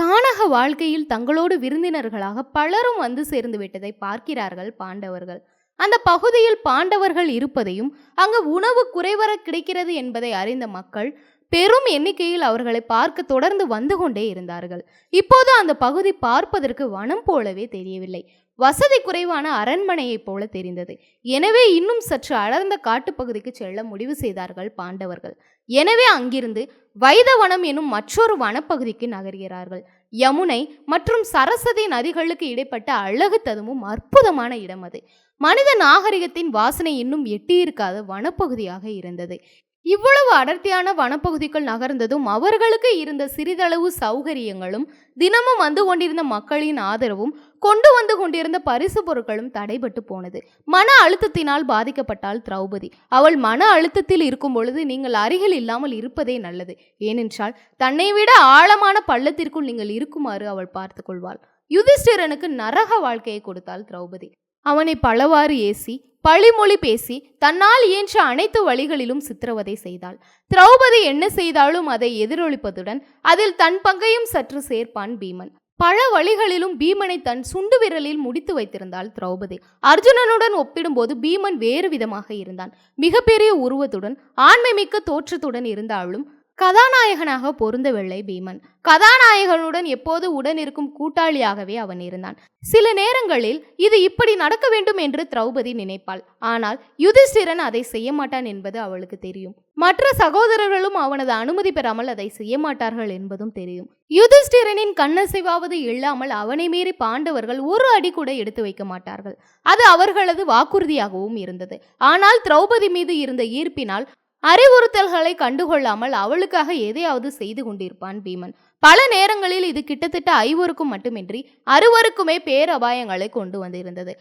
கானக வாழ்க்கையில் தங்களோடு விருந்தினர்களாக பலரும் வந்து சேர்ந்து விட்டதை பார்க்கிறார்கள் பாண்டவர்கள். அந்த பகுதியில் பாண்டவர்கள் இருப்பதையும் அங்கு உணவு குறைவர கிடைக்கிறது என்பதை அறிந்த மக்கள் பெரும் எண்ணிக்கையில் அவர்களை பார்க்க தொடர்ந்து வந்து கொண்டே இருந்தார்கள். இப்போது அந்த பகுதி பார்ப்பதற்கு வனம் போலவே தெரியவில்லை. வசதி குறைவான அரண்மனையைப் போல தெரிந்தது. எனவே இன்னும் சற்று அடர்ந்த காட்டுப்பகுதிக்கு செல்ல முடிவு செய்தார்கள் பாண்டவர்கள். எனவே அங்கிருந்து வைதவனம் எனும் மற்றொரு வனப்பகுதிக்கு நகர்கிறார்கள். யமுனை மற்றும் சரஸ்வதி நதிகளுக்கு இடைப்பட்ட அழகு ததுமும் அற்புதமான இடம் அது. மனித நாகரிகத்தின் வாசனை இன்னும் எட்டியிருக்காத வனப்பகுதியாக இருந்தது. இவ்வளவு அடர்த்தியான வனப்பகுதிக்குள் நகர்ந்ததும் அவர்களுக்கு இருந்த சிறிதளவு சௌகரியங்களும் தினமும் வந்து கொண்டிருந்த மக்களின் ஆதரவும் கொண்டு வந்து கொண்டிருந்த பரிசு பொருட்களும் தடைபட்டு போனது. மன அழுத்தத்தினால் பாதிக்கப்பட்டாள் திரௌபதி. அவள் மன அழுத்தத்தில் இருக்கும் பொழுது நீங்கள் அருகில் இல்லாமல் இருப்பதே நல்லது. ஏனென்றால் தன்னை விட ஆழமான பள்ளத்திற்குள் நீங்கள் இருக்குமாறு அவள் பார்த்து கொள்வாள். யுதிஷ்டிரனுக்கு நரக வாழ்க்கையை கொடுத்தாள் திரௌபதி. அவனை பலவாறு ஏசி பழிமொழி பேசி தன்னால் இயன்ற அனைத்து வழிகளிலும் சித்திரவதை செய்தாள். திரௌபதி என்ன செய்தாலும் அதை எதிரொலிப்பதுடன் அதில் தன் பங்கையும் சற்று சேர்ப்பான் பீமன். பல வழிகளிலும் பீமனை தன் சுண்டு விரலில் முடித்து வைத்திருந்தாள் திரௌபதி. அர்ஜுனனுடன் ஒப்பிடும்போது பீமன் வேறு விதமாக இருந்தான். மிகப்பெரிய உருவத்துடன் ஆண்மை மிக்க தோற்றத்துடன் இருந்தாலும் கதாநாயகனாக பொருந்தவில்லை பீமன். கதாநாயகனுடன் எப்போது உடன் இருக்கும் கூட்டாளியாகவே அவன் இருந்தான். சில நேரங்களில் இது இப்படி நடக்க வேண்டும் என்று திரௌபதி நினைப்பாள். ஆனால் யுதிஷ்டிரன் அதை செய்ய மாட்டான் என்பது அவளுக்கு தெரியும். மற்ற சகோதரர்களும் அவனது அனுமதி பெறாமல் அதை செய்ய மாட்டார்கள் என்பதும் தெரியும். யுதிஷ்டிரனின் கண்ணசைவாவது இல்லாமல் அவனை மீறி பாண்டவர்கள் ஒரு அடி கூட எடுத்து வைக்க மாட்டார்கள். அது அவர்களது வாக்குறுதியாகவும் இருந்தது. ஆனால் திரௌபதி மீது இருந்த ஈர்ப்பினால் அறிவுறுத்தல்களை கண்டுகொள்ளாமல் அவளுக்காக எதையாவது செய்து கொண்டிருப்பான் பீமன். பல நேரங்களில் இது கிட்டத்தட்ட ஐவருக்கும் மட்டுமின்றி அறுவருக்குமே பேரபாயங்களை கொண்டு வந்திருந்தது.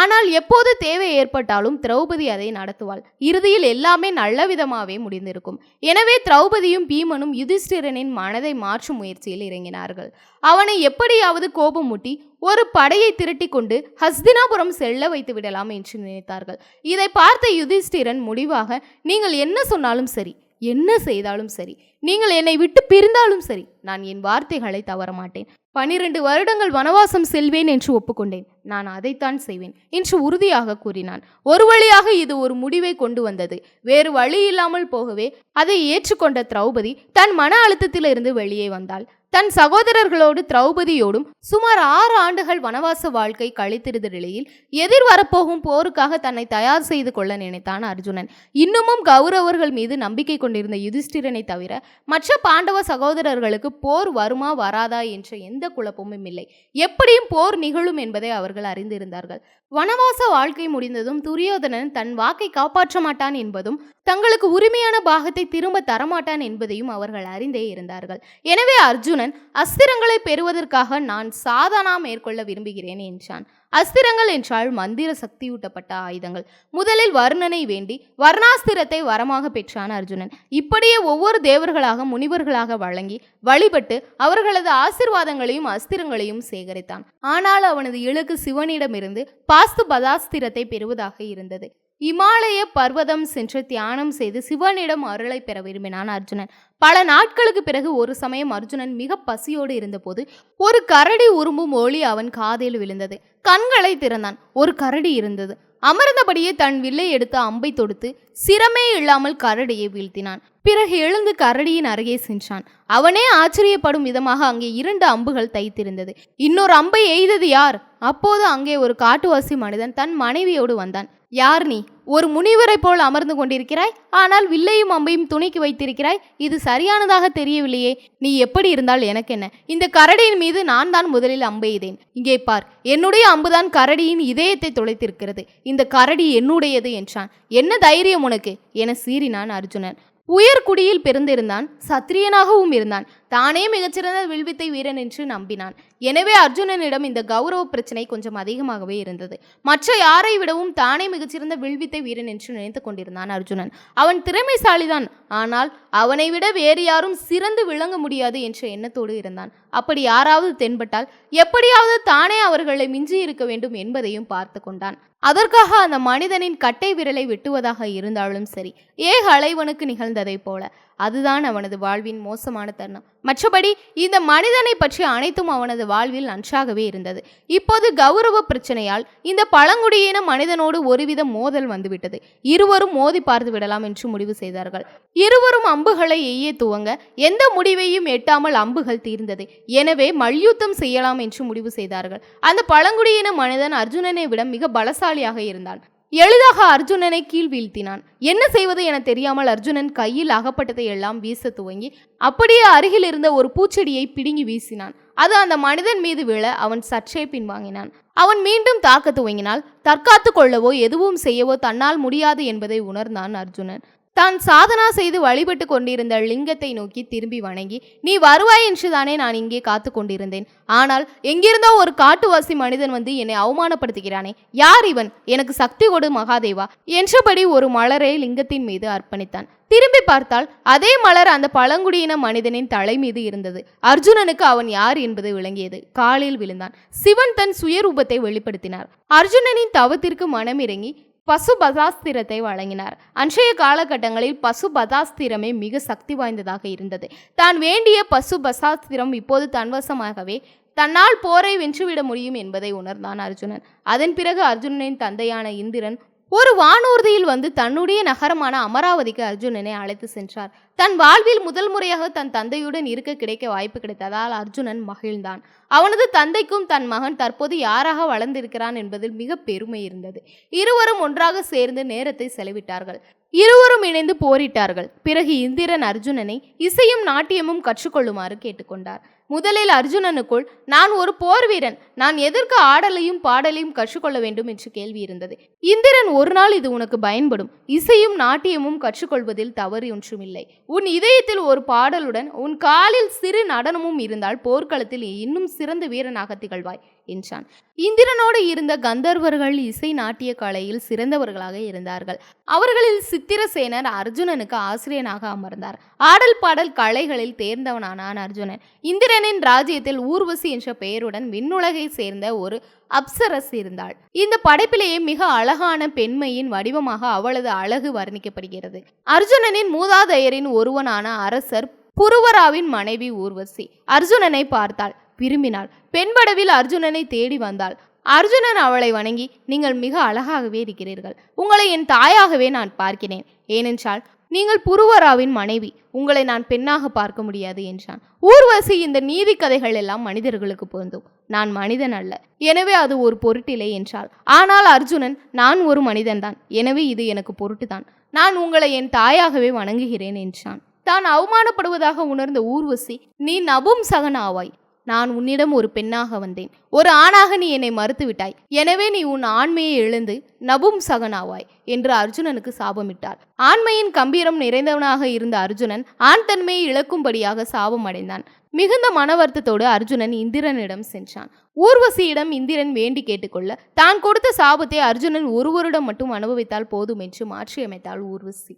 ஆனால் எப்போது தேவை ஏற்பட்டாலும் திரௌபதி அதை நடத்துவாள். இறுதியில் எல்லாமே நல்ல விதமாகவே முடிந்திருக்கும். எனவே திரௌபதியும் பீமனும் யுதிஷ்டிரனின் மனதை மாற்றும் முயற்சியில் இறங்கினார்கள். அவனை எப்படியாவது கோபமூட்டி ஒரு படையை திரட்டி கொண்டு ஹஸ்தினாபுரம் செல்ல வைத்து விடலாம் என்று நினைத்தார்கள். இதை பார்த்த யுதிஷ்டிரன் முடிவாக நீங்கள் என்ன சொன்னாலும் சரி என்ன செய்தாலும் சரி. நீங்கள் என்னை விட்டு பிரிந்தாலும் சரி நான் என் வார்த்தைகளை தவற மாட்டேன் பனிரெண்டு வருடங்கள் வனவாசம் செல்வேன் என்று ஒப்புக்கொண்டேன். நான் அதைத்தான் செய்வேன் என்று உறுதியாக கூறினான். ஒரு வழியாக இது ஒரு முடிவை கொண்டு வந்தது. வேறு வழி இல்லாமல் போகவே அதை ஏற்றுக்கொண்ட திரௌபதி தன் மன அழுத்தத்திலிருந்து வெளியே வந்தாள். தன் சகோதரர்களோடு திரௌபதியோடும் சுமார் ஆறு ஆண்டுகள் வனவாச வாழ்க்கை கழித்திருந்த நிலையில் எதிர் வரப்போகும் போருக்காக தன்னை தயார் செய்து கொள்ள நினைத்தான் அர்ஜுனன். இன்னமும் கௌரவர்கள் மீது நம்பிக்கை கொண்டிருந்த யுதிஷ்டிரனை தவிர மற்ற பாண்டவ சகோதரர்களுக்கு போர் வருமா வராதா என்ற எந்த குழப்பமும் இல்லை. எப்படியும் போர் நிகழும் என்பதை அவர்கள் அறிந்திருந்தார்கள். வனவாச வாழ்க்கை முடிந்ததும் துரியோதனன் தன் வாக்கை காப்பாற்ற மாட்டான் என்பதும் தங்களுக்கு உரிமையான பாகத்தை திரும்ப தரமாட்டான் என்பதையும் அவர்கள் அறிந்தே இருந்தார்கள். எனவே அர்ஜுனன் அஸ்திரங்களை பெறுவதற்காக நான் சாதனா மேற்கொள்ள விரும்புகிறேன் என்றான். அஸ்திரங்கள் என்றால் மந்திர சக்தியூட்டப்பட்ட ஆயுதங்கள். முதலில் வர்ணனை வேண்டி வர்ணாஸ்திரத்தை வரமாக பெற்றான் அர்ஜுனன். இப்படியே ஒவ்வொரு தேவர்களாக முனிவர்களாக வழங்கி வழிபட்டு அவர்களது ஆசிர்வாதங்களையும் அஸ்திரங்களையும் சேகரித்தான். ஆனால் அவனது இலக்கு சிவனிடமிருந்து பாஸ்து பதாஸ்திரத்தை பெறுவதாக இருந்தது. இமாலய பர்வதம் சென்று தியானம் செய்து சிவனிடம் அருளை பெற விரும்பினான் அர்ஜுனன். பல நாட்களுக்கு பிறகு ஒரு சமயம் அர்ஜுனன் மிக பசியோடு இருந்தபோது ஒரு கரடி உரும்பும் ஒளி அவன் காதில் விழுந்தது. கண்களை திறந்தான். ஒரு கரடி இருந்தது. அமர்ந்தபடியே தன் வில்லை எடுத்து அம்பை தொடுத்து சிரமே இல்லாமல் கரடியை வீழ்த்தினான். பிறகு எழுந்து கரடியின் அருகே சென்றான். அவனே ஆச்சரியப்படும் விதமாக அங்கே இரண்டு அம்புகள் தைத்திருந்தது. இன்னொரு அம்பை எய்தது யார்? அப்போது அங்கே ஒரு காட்டுவாசி மனிதன் தன் மனைவியோடு வந்தான். யார் நீ? ஒரு முனிவரை போல் அமர்ந்து கொண்டிருக்கிறாய். ஆனால் வில்லையும் அம்பையும் துணைக்கு வைத்திருக்கிறாய். இது சரியானதாக தெரியவில்லையே. நீ எப்படி இருந்தால் எனக்கு என்ன இந்த கரடியின் மீது நான் தான் முதலில் அம்பெய்தேன் இங்கே பார். என்னுடைய அம்புதான் கரடியின் இதயத்தை துளைத்திருக்கிறது இந்த கரடி என்னுடையது என்றான். என்ன தைரியம் உனக்கு? என சீறினான் அர்ஜுனன். உயர்குடியில் பிறந்திருந்தான். சத்திரியனாகவும் இருந்தான். தானே மிகச்சிறந்த வில்வித்தை வீரன் என்று நம்பினான். எனவே அர்ஜுனனிடம் இந்த கௌரவ பிரச்சனை கொஞ்சம் அதிகமாகவே இருந்தது. மற்ற யாரை விடவும் தானே மிகச்சிறந்த வில்வித்தை வீரன் என்று நினைத்து கொண்டிருந்தான் அர்ஜுனன். அவன் திறமைசாலிதான். ஆனால் அவனை விட வேறு யாரும் சிறந்து விளங்க முடியாது என்ற எண்ணத்தோடு இருந்தான். அப்படி யாராவது தென்பட்டால் எப்படியாவது தானே அவர்களை மிஞ்சி இருக்க வேண்டும் என்பதையும் பார்த்து கொண்டான். அதற்காக அந்த மனிதனின் கட்டை விரலை வெட்டுவதாக இருந்தாலும் சரி ஏக அலைவனுக்கு நிகழ்ந்ததைப் போல. அதுதான் அவனது வாழ்வின் மோசமான தருணம். மற்றபடி இந்த மனிதனை பற்றி அனைத்தும் அவனது வாழ்வில் நன்றாகவே இருந்தது. இப்போது கௌரவ பிரச்சனையால் இந்த பழங்குடியின மனிதனோடு ஒருவித மோதல் வந்துவிட்டது. இருவரும் மோதி பார்த்து விடலாம் என்று முடிவு செய்தார்கள். இருவரும் அம்புகளை எய்ய துவங்க எந்த முடிவையும் எட்டாமல் அம்புகள் தீர்ந்தது. எனவே மல்யுத்தம் செய்யலாம் என்று முடிவு செய்தார்கள். அந்த பழங்குடியின மனிதன் அர்ஜுனனை விட மிக பலசாலியாக இருந்தான். எளிதாக அர்ஜுனனை கீழ் வீழ்த்தினான் என்ன செய்வது என தெரியாமல் அர்ஜுனன் கையில் அகப்பட்டதை எல்லாம் வீச துவங்கி அப்படியே அருகில் இருந்த ஒரு பூச்செடியை பிடுங்கி வீசினான். அது அந்த மனிதன் மீது விழ அவன் சற்றே பின்வாங்கினான். அவன் மீண்டும் தாக்க துவங்கினால் தற்காத்து கொள்ளவோ எதுவும் செய்யவோ தன்னால் முடியாது என்பதை உணர்ந்தான் அர்ஜுனன். தான் சாதனா செய்து வழிபட்டு கொண்டிருந்த லிங்கத்தை நோக்கி திரும்பி வணங்கி நீ வருவாய் என்றுதானே நான் இங்கே காத்து கொண்டிருந்தேன். ஆனால் எங்கிருந்தோ ஒரு காட்டுவாசி மனிதன் வந்து என்னை அவமானப்படுத்துகிறானே. யார் இவன்? எனக்கு சக்தி கொடு மகாதேவா என்றபடி ஒரு மலரை லிங்கத்தின் மீது அர்ப்பணித்தான். திரும்பி பார்த்தால் அதே மலர் அந்த பழங்குடியின மனிதனின் தலை மீது இருந்தது. அர்ஜுனனுக்கு அவன் யார் என்பது விளங்கியது. காலில் விழுந்தான். சிவன் தன் சுயரூபத்தை வெளிப்படுத்தினார். அர்ஜுனனின் தவத்திற்கு மனமிறங்கி பசு பதாஸ்திரத்தை வழங்கினார். அன்றைய காலகட்டங்களில் பசு பதாஸ்திரமே மிக சக்தி வாய்ந்ததாக இருந்தது. தான் வேண்டிய பசு பசாஸ்திரம் இப்போது தன்வசமாகவே தன்னால் போரை வென்றுவிட முடியும் என்பதை உணர்ந்தான் அர்ஜுனன். அதன் பிறகு அர்ஜுனனின் தந்தையான இந்திரன் ஒரு வானூர்தியில் வந்து தன்னுடைய நகரமான அமராவதிக்கு அர்ஜுனனை அழைத்து சென்றார். தன் வாழ்வில் முதல் முறையாக தன் தந்தையுடன் இருக்க கிடைக்க வாய்ப்பு கிடைத்ததால் அர்ஜுனன் மகிழ்ந்தான். அவனது தந்தைக்கும் தன் மகன் தற்போது யாராக வளர்ந்திருக்கிறான் என்பதில் மிக பெருமை இருந்தது. இருவரும் ஒன்றாக சேர்ந்து நேரத்தை செலவிட்டார்கள். இருவரும் இணைந்து போரிட்டார்கள். பிறகு இந்திரன் அர்ஜுனனை இசையும் நாட்டியமும் கற்றுக்கொள்ளுமாறு கேட்டுக்கொண்டார். முதலில் அர்ஜுனனுக்குள் நான் ஒரு போர் வீரன். நான் எதற்கு ஆடலையும் பாடலையும் கற்றுக்கொள்ள வேண்டும்? என்று கேள்வி இருந்தது. இந்திரன் ஒரு நாள் இது உனக்கு பயன்படும். இசையும் நாட்டியமும் கற்றுக்கொள்வதில் தவறு ஒன்றுமில்லை. உன் இதயத்தில் ஒரு பாடலுடன் உன் காலில் சிறு நடனமும் இருந்தால் போர்க்களத்தில் இன்னும் சிறந்த வீரனாக திகழ்வாய் என்றான். இந்திரனோடு இருந்த கந்தர்வர்கள் இசை நாட்டிய கலையில் சிறந்தவர்களாக இருந்தார்கள். அவர்களில் சித்திரசேனர் அர்ஜுனனுக்கு ஆசிரியனாக அமர்ந்தார். ஆடல் பாடல் கலைகளில் தேர்ந்தவனானான் அர்ஜுனன். இந்திரனின் ராஜ்யத்தில் ஊர்வசி என்ற பெயருடன் விண்ணுலகை சேர்ந்த ஒரு அப்சரஸ் இருந்தாள். இந்த படைப்பிலேயே மிக அழகான பெண்மையின் வடிவமாக அவளது அழகு வர்ணிக்கப்படுகிறது. அர்ஜுனனின் மூதாதையரின் ஒருவனான அரசர் புருவராவின் மனைவி ஊர்வசி. அர்ஜுனனை பார்த்தாள் விரும்பினாள். பெண்படவில் அர்ஜுனனை தேடி வந்தாள். அர்ஜுனன் அவளை வணங்கி நீங்கள் மிக அழகாகவே இருக்கிறீர்கள். உங்களை என் தாயாகவே நான் பார்க்கிறேன். ஏனென்றால் நீங்கள் புருவராவின் மனைவி. உங்களை நான் பெண்ணாக பார்க்க முடியாது என்றான். ஊர்வசி இந்த நீதி கதைகள் எல்லாம் மனிதர்களுக்கு பொருந்தும். நான் மனிதன் அல்ல. எனவே அது ஒரு பொருட்டில்லை என்றாள். ஆனால் அர்ஜுனன் நான் ஒரு மனிதன்தான். எனவே இது எனக்கு பொருட்டுதான். நான் உங்களை என் தாயாகவே வணங்குகிறேன் என்றான். தான் அவமானப்படுவதாக உணர்ந்த ஊர்வசி நீ நபும் சகன் ஆவாய். நான் உன்னிடம் ஒரு பெண்ணாக வந்தேன். ஒரு ஆணாக நீ என்னை மறுத்துவிட்டாய். எனவே நீ உன் ஆண்மையை எழுந்து நபும் சகனாவாய் என்று அர்ஜுனனுக்கு சாபமிட்டார் ஆண்மையின் கம்பீரம் நிறைந்தவனாக இருந்த அர்ஜுனன் ஆண் தன்மையை இழக்கும்படியாக சாபம் அடைந்தான். மிகுந்த மனவர்த்தத்தோடு அர்ஜுனன் இந்திரனிடம் சென்றான். ஊர்வசியிடம் இந்திரன் வேண்டி கேட்டுக்கொள்ள தான் கொடுத்த சாபத்தை அர்ஜுனன் ஒருவரிடம் மட்டும் அனுபவித்தால் போதும் என்று மாற்றியமைத்தாள் ஊர்வசி.